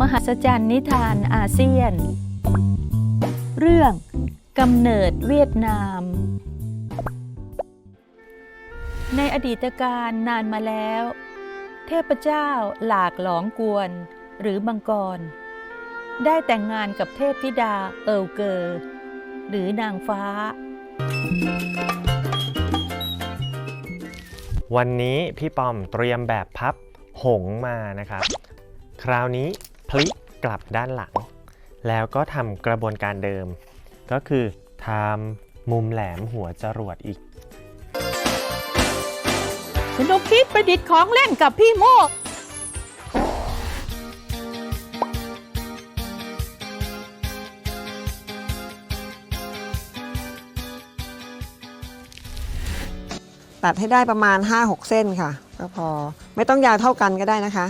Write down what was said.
มหัศจรรย์นิทานอาเซียน เรื่องกำเนิดเวียดนาม ในอดีตการนานมาแล้ว เทพเจ้าหลากหลองกวนหรือมังกร ได้แต่งงานกับเทพธิดาเอิลเกอร์หรือนางฟ้า วันนี้พี่ปอมเตรียมแบบพับหงมานะครับ คราวนี้ พลิกกลับด้านหลัง แล้วก็ทำกระบวนการเดิม ก็คือทำมุมแหลมหัวจรวดอีก สนุกคิดประดิษฐ์ของเล่นกับพี่โมก ตัดให้ได้ประมาณ 5-6 เส้นค่ะ ก็พอไม่ต้องยาวเท่ากันก็ได้นะคะ